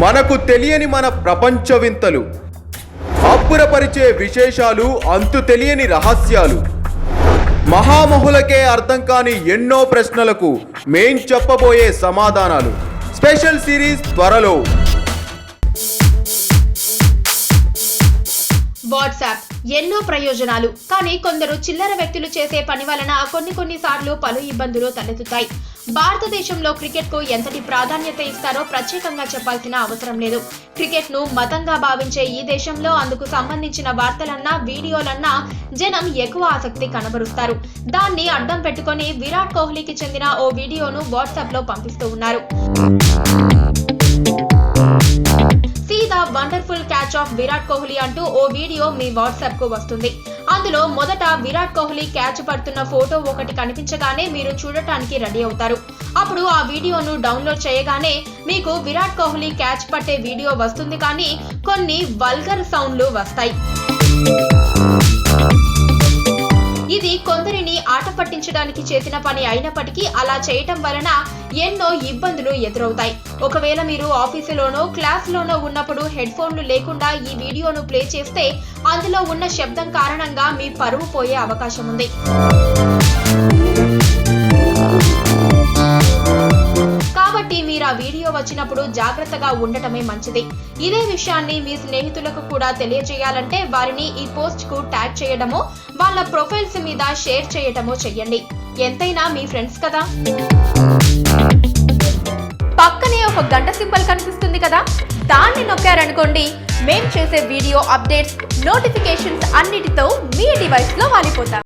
మనకు తెలియని మన ప్రపంచ వింతలు అబ్బురపరిచే విశేషాలు అంతు తెలియని రహస్యాలు. మహామహులకే అర్థం కాని ఎన్నో ప్రశ్నలకు మేం చెప్పబోయే సమాధానాలు. స్పెషల్ సిరీస్ త్వరలో. వాట్సాప్. ఎన్నో ప్రయోజనాలు. కానీ కొందరు చిల్లర వ్యక్తులు చేసే పని వలన కొన్ని కొన్ని సార్లు పలు ఇబ్బందులు తలెత్తుతాయి. భారతదేశంలో క్రికెట్కు ఎంతటి ప్రాధాన్యత ఇస్తారో ప్రత్యేకంగా చెప్పాల్సిన అవసరం లేదు. క్రికెట్ను మతంగా భావించే ఈ దేశంలో అందుకు సంబంధించిన వార్తలన్నా వీడియోలన్నా జనం ఎక్కువ ఆసక్తి కనబరుస్తారు. దాన్ని అడ్డం పెట్టుకొని విరాట్ కోహ్లీకి చెందిన ఓ వీడియోను వాట్సాప్లో పంపిస్తూ ఉన్నారు. See the wonderful catch of Virat Kohli అంటూ ఓ వీడియో మీ వాట్సాప్కు వస్తుంది. అందులో మొదట విరాట్ కోహ్లీ క్యాచ్ పడుతున్న ఫోటో ఒకటి కనిపించగానే మీరు చూడటానికి రెడీ అవుతారు. అప్పుడు ఆ వీడియోను డౌన్లోడ్ చేయగానే మీకు విరాట్ కోహ్లీ క్యాచ్ పట్టే వీడియో వస్తుంది కానీ కొన్ని వల్గర్ సౌండ్లు వస్తాయి. పట్టించడానికి చేసిన పని అయినప్పటికీ అలా చేయటం వలన ఎన్నో ఇబ్బందులు ఎదురవుతాయి. ఒకవేళ మీరు ఆఫీసులోనో క్లాస్లోనో ఉన్నప్పుడు హెడ్ ఫోన్లు లేకుండా ఈ వీడియోను ప్లే చేస్తే అందులో ఉన్న శబ్దం కారణంగా మీ పరువు పోయే అవకాశం ఉంది. కాబట్టి మీరు ఆ వీడియో వచ్చినప్పుడు జాగ్రత్తగా ఉండటమే మంచిది. ఇదే విషయాన్ని మీ స్నేహితులకు కూడా తెలియజేయాలంటే వారిని ఈ పోస్ట్కు ట్యాగ్ చేయడమో వాళ్ళ ప్రొఫైల్స్ మీద షేర్ చేయటమో చెయ్యండి. ఎంతైనా మీ ఫ్రెండ్స్ కదా? పక్కనే ఒక గంట సింబల్ కనిపిస్తుంది కదా? దాన్ని నొక్కారనుకోండి మేం చేసే వీడియో అప్డేట్స్ నోటిఫికేషన్స్ అన్నిటితో మీ డివైస్లో వాలిపోతాం.